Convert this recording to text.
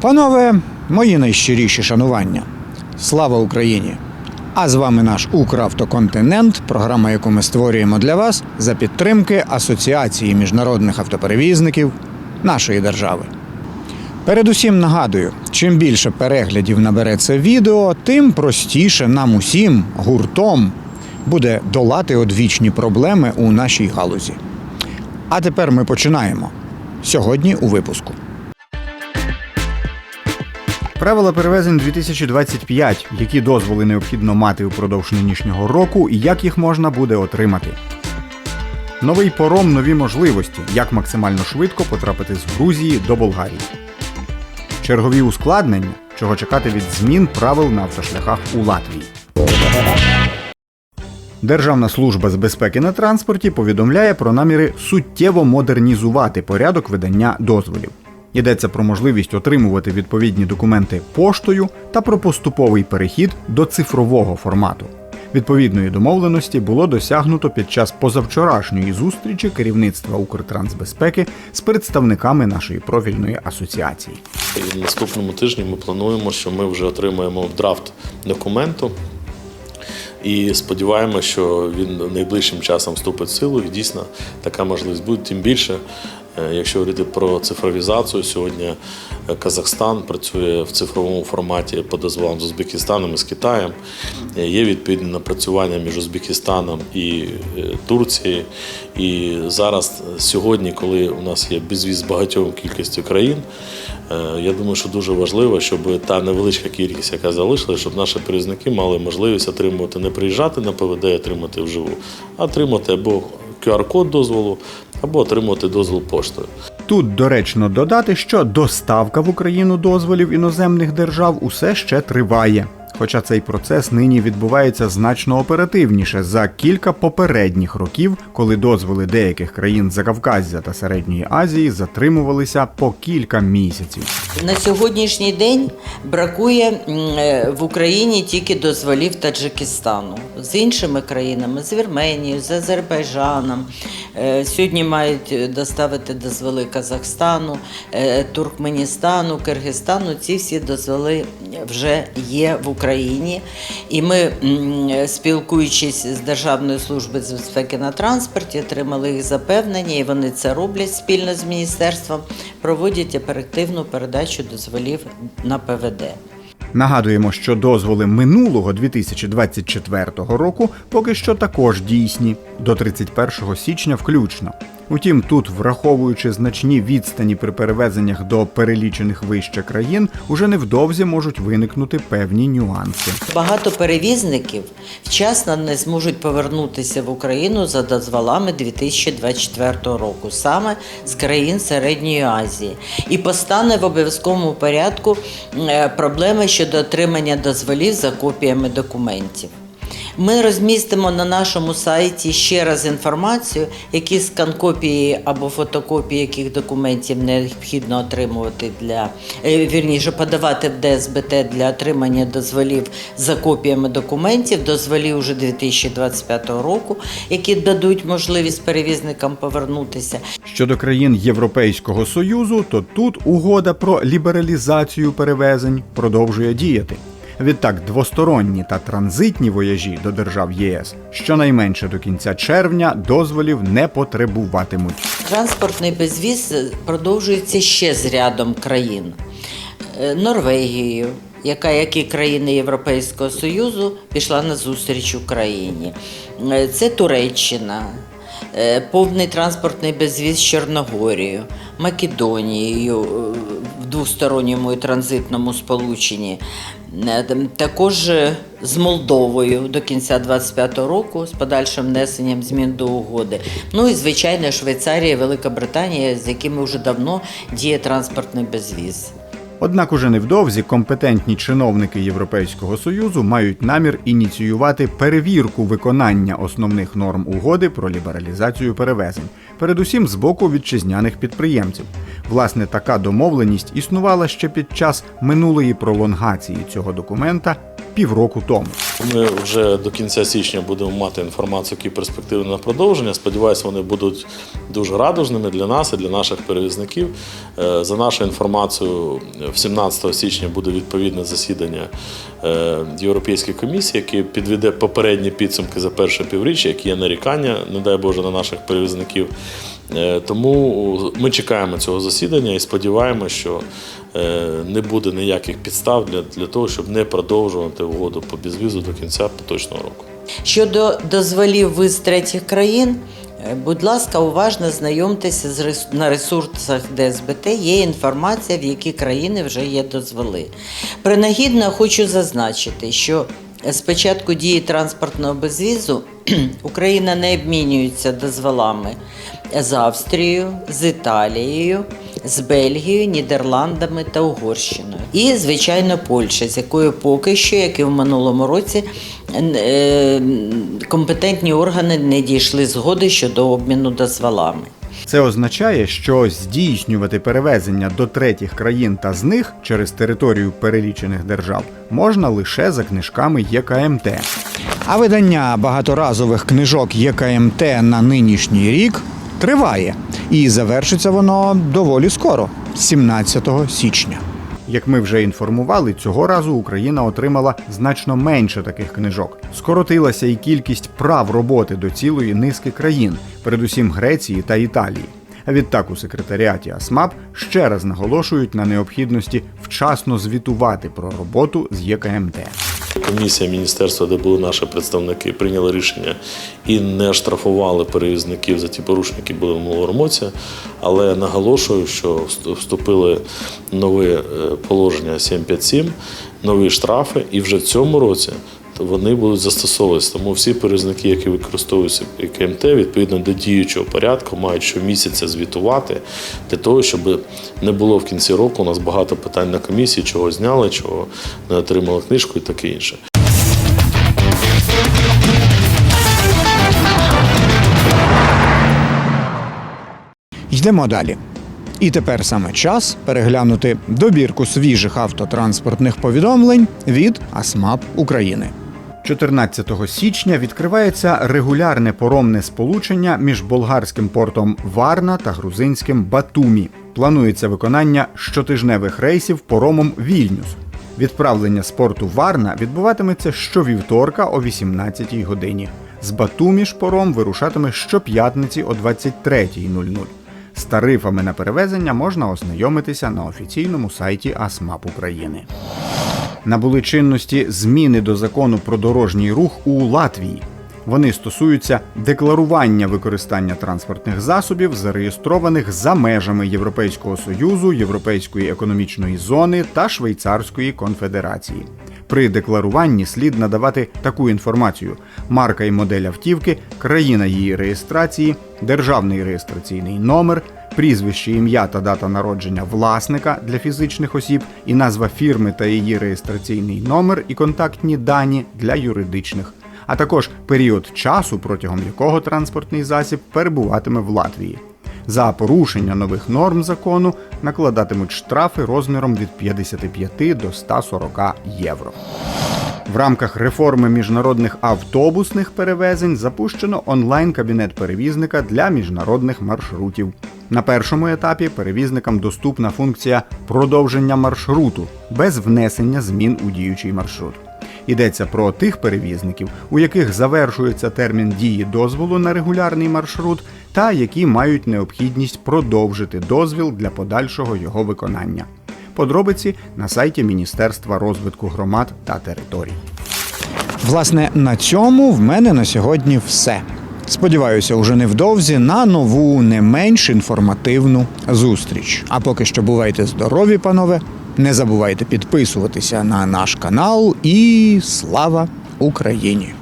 Панове, мої найщиріші шанування. Слава Україні! А з вами наш Укравтоконтинент, програма, яку ми створюємо для вас за підтримки Асоціації міжнародних автоперевізників нашої держави. Передусім нагадую, чим більше переглядів набере це відео, тим простіше нам усім гуртом буде долати одвічні проблеми у нашій галузі. А тепер ми починаємо. Сьогодні у випуску. Правила перевезень 2025. Які дозволи необхідно мати упродовж нинішнього року і як їх можна буде отримати. Новий пором нові можливості, як максимально швидко потрапити з Грузії до Болгарії. Чергові ускладнення, чого чекати від змін правил на автошляхах у Латвії. Державна служба з безпеки на транспорті повідомляє про наміри суттєво модернізувати порядок видання дозволів. Йдеться про можливість отримувати відповідні документи поштою та про поступовий перехід до цифрового формату. Відповідної домовленості було досягнуто під час позавчорашньої зустрічі керівництва Укртрансбезпеки з представниками нашої профільної асоціації. І в наступному тижні ми плануємо, що ми вже отримаємо драфт документу. І сподіваємося, що він найближчим часом вступить в силу, і дійсно така можливість буде. Тим більше, якщо говорити про цифровізацію, сьогодні е, Казахстан працює в цифровому форматі по дозволам з Узбекистаном і з Китаєм. Е, Є відповідне напрацювання між Узбекистаном і е, Турцією. І зараз, е, сьогодні, коли у нас є безвіз з багатьох кількістю країн, Е, Я думаю, що дуже важливо, щоб та невеличка кількість, яка залишилася, щоб наші перевізники мали можливість отримувати, не приїжджати на ПВД, отримати вживу, а отримати або QR-код дозволу, або отримувати дозвіл поштою. Тут доречно додати, що доставка в Україну дозволів іноземних держав усе ще триває. Хоча цей процес нині відбувається значно оперативніше за кілька попередніх років, коли дозволи деяких країн Закавказя та Середньої Азії затримувалися по кілька місяців. На сьогоднішній день бракує е, в Україні тільки дозволів Таджикистану. З іншими країнами, з Вірменією, з Азербайджаном. Е, Сьогодні мають доставити дозволи Казахстану, е, Туркменістану, Киргизстану. Ці всі дозволи вже є в Україні. І ми, спілкуючись з Державною службою з безпеки на транспорті, отримали їх запевнення, і вони це роблять спільно з міністерством, проводять оперативну передачу дозволів на ПВД. Нагадуємо, що дозволи минулого 2024 року поки що також дійсні до 31 січня включно. Утім, тут, враховуючи значні відстані при перевезеннях до перелічених вище країн, уже невдовзі можуть виникнути певні нюанси. Багато перевізників вчасно не зможуть повернутися в Україну за дозволами 2024 року, саме з країн Середньої Азії. І постане в обов'язковому порядку е, проблеми щодо отримання дозволів за копіями документів. Ми розмістимо на нашому сайті ще раз інформацію, які скан-копії або фотокопії яких документів необхідно отримувати для е, вірніше подавати в ДСБТ для отримання дозволів за копіями документів, дозволів уже 2025 року, які дадуть можливість перевізникам повернутися. Щодо країн Європейського Союзу, то тут угода про лібералізацію перевезень продовжує діяти. Відтак, двосторонні та транзитні вояжі до держав ЄС щонайменше до кінця червня дозволів не потребуватимуть. Транспортний безвіз продовжується ще з рядом країн. Е, Норвегією, яка, як і країни Європейського Союзу, пішла на зустріч Україні. Е, Це Туреччина, е, повний транспортний безвіз з Чорногорією, Македонією е, в двосторонньому і транзитному сполученні. Е, Також е, з Молдовою до кінця 2025 року з подальшим внесенням змін до угоди. Ну і звичайно Швейцарія, Велика Британія, з якими вже давно діє транспортний безвіз. Однак уже невдовзі компетентні чиновники Європейського союзу мають намір ініціювати перевірку виконання основних норм угоди про лібералізацію перевезень, передусім з боку вітчизняних підприємців. Власне, така домовленість існувала ще під час минулої пролонгації цього документа півроку тому. Ми вже до кінця січня будемо мати інформацію, які перспективи на продовження. Сподіваюся, вони будуть дуже радужними для нас і для наших перевізників. Е, За нашою інформацією, 17 січня буде відповідне засідання е, Європейської комісії, яке підведе попередні підсумки за перше півріччя, які є нарікання, не дай Боже, на наших перевізників. Е, Тому ми чекаємо цього засідання і сподіваємося, що не буде ніяких підстав для, для того, щоб не продовжувати угоду по безвізу до кінця поточного року. Щодо дозволів виз третіх країн, е, будь ласка, уважно знайомтеся з на ресурсах ДСБТ. Є інформація, в які країни вже є дозволи. Принагідно хочу зазначити, що з початку дії транспортного безвізу Україна не обмінюється дозволами з Австрією, з Італією, з Бельгією, Нідерландами та Угорщиною. І, звичайно, Польща, з якою поки що, як і в минулому році, е, компетентні органи не дійшли згоди щодо обміну дозволами. Це означає, що здійснювати перевезення до третіх країн та з них через територію перелічених держав можна лише за книжками ЄКМТ. А видання багаторазових книжок ЄКМТ на нинішній рік триває, і завершиться воно доволі скоро, 17 січня. Як ми вже інформували, цього разу Україна отримала значно менше таких книжок. Скоротилася і кількість прав роботи до цілої низки країн, передусім Греції та Італії. Відтак у секретаріаті АСМАП ще раз наголошують на необхідності вчасно звітувати про роботу з ЄКМТ. Комісія міністерства, де були наші представники, прийняли рішення і не штрафували перевізників за ті порушення, які були в минулому році. Але наголошую, що вступили нові е, положення 757, нові штрафи, і вже в цьому році вони будуть застосовуватися. Тому всі перевізники, які використовуються КМТ, відповідно до діючого порядку, мають щомісяця звітувати для того, щоб не було в кінці року у нас багато питань на комісії, чого зняли, чого не отримали книжку і таке інше. Йдемо далі. І тепер саме час переглянути добірку свіжих автотранспортних повідомлень від АСМАП України. 14 січня відкривається регулярне поромне сполучення між болгарським портом Варна та грузинським Батумі. Планується виконання щотижневих рейсів поромом Вільнюс. Відправлення з порту Варна відбуватиметься щовівторка о 18-й годині. З Батумі ж пором вирушатиме щоп'ятниці о 23.00. З тарифами на перевезення можна ознайомитися на офіційному сайті АСМАП України. Набули чинності зміни до закону про дорожній рух у Латвії. Вони стосуються декларування використання транспортних засобів, зареєстрованих за межами Європейського союзу, Європейської економічної зони та Швейцарської конфедерації. При декларуванні слід надавати таку інформацію: марка і модель автівки, країна її реєстрації, державний реєстраційний номер, прізвище, ім'я та дата народження власника для фізичних осіб і назва фірми та її реєстраційний номер і контактні дані для юридичних, а також період часу, протягом якого транспортний засіб перебуватиме в Латвії. За порушення нових норм закону накладатимуть штрафи розміром від 55 до 140 євро. В рамках реформи міжнародних автобусних перевезень запущено онлайн-кабінет перевізника для міжнародних маршрутів. На першому етапі перевізникам доступна функція продовження маршруту без внесення змін у діючий маршрут. Йдеться про тих перевізників, у яких завершується термін дії дозволу на регулярний маршрут, та які мають необхідність продовжити дозвіл для подальшого його виконання. Подробиці на сайті Міністерства розвитку громад та територій. Власне, на цьому в мене на сьогодні все. Сподіваюся, уже невдовзі на нову, не менш інформативну зустріч. А поки що бувайте здорові, панове. Не забувайте підписуватися на наш канал і слава Україні!